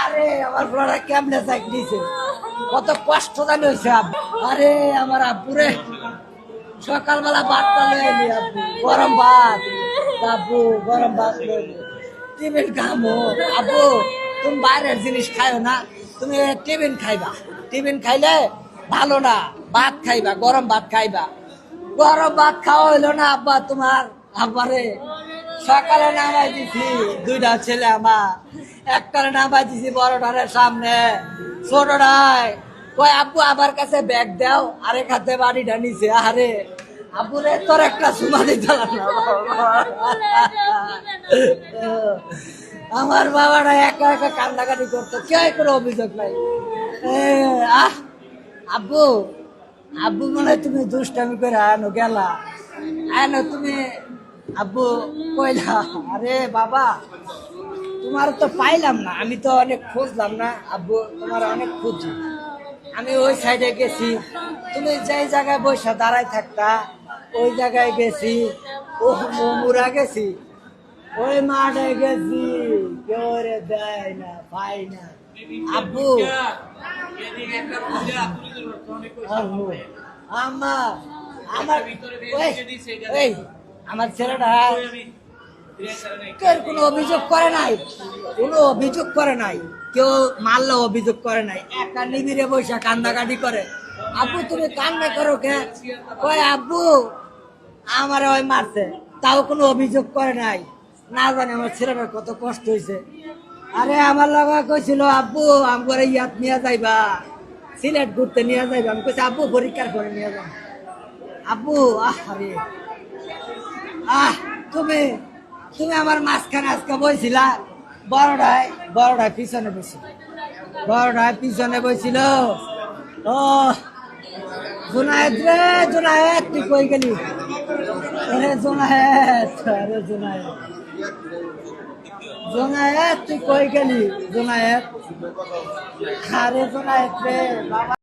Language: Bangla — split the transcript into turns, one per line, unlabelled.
আরে, আমার পোলাটা কেমনে চাক দিছে? কত কষ্ট জানি হয়েছে আরে, আমার আব্বুরে। সকালবেলা ভাতটা লয়ে এলি আব্বু। গরম ভাত। আব্বু, গরম ভাত লয়ে টিফিন খামো আব্বু, তুমি বাইরের জিনিস খাইও না, তুমি টিফিন খাইবা। টিফিন খাইলে ভালো না, ভাত খাইবা, গরম ভাত খাইবা। গরম ভাত খাওয়া হইল না, আব্বা, তোমার? আব্বারে সকালে নামাই দিছি দুইটা ছেলে আমার। একটারে নামাই দিছি বড় বড়টারে সামনে। ছোট ছোটটায় কয় আব্বু আমার কাছে ব্যাগ দাও আরেক হাতে বাড়িটা নিছে আরে আব্বুরে তোর একটা সুমা দিতে আমার বাবাটা একা একা কান্দাকাটি করতো কে কোনো অভিযোগ নাই। আহ, আব্বু আব্বু মনে তুমি দুষ্টামি করে আনো, গেলা। আনো, তুমি আব্বু কইলা, আরে বাবা, তোমার তো পাইলাম না, আমি তো অনেক খুঁজলাম না, আব্বু, তোমার অনেক খুঁজি আমি ওই সাইডে গেছি, তুমি যেই জায়গায় বসে দাঁড়ায় থাকতা, ওই জায়গায় গেছি ও মুরা গেছি, ওই মাঠে গেছি কেউ রে দেয় না পাই না। আব্বু আমার আমার আমার ছেলেটা কেউ কোনো অভিযোগ করে নাই, কোনো অভিযোগ করে নাই, কেউ মারলে অভিযোগ করে নাই, একটা নিবিড়ে বসে কান্দাকাটি করে। আব্বু, তুমি কান্না করো কে? কয়, আব্বু, আমার ওই মারছে, তাও কোনো অভিযোগ করে নাই। না জানি আমার ছেলেটার কত কষ্ট হয়েছে। আরে আমার লগা কইছিল, আব্বু আমার ইয়াত নিয়ে যাইবা, সিলেট ঘুরতে নিয়ে যাইবা। আমি কইছি, আব্বু, পরীক্ষার করে নিয়ে যাব আব্বু আহ আহ, তুমি তুমি আমার মাঝখানে আজকে বইছিলা। বড়টায় বড়টায় পিছনে বসছিল বড়টায় পিছনে বইছিল। ও জোনায়েত রে জোনায়েত তুই কই গেলি? আরে জোনায়েত আরে জোনায়েত জোনায়েত তুই কই গেলি? জোনায়েত আরে জোনায়েত রে, বাবা।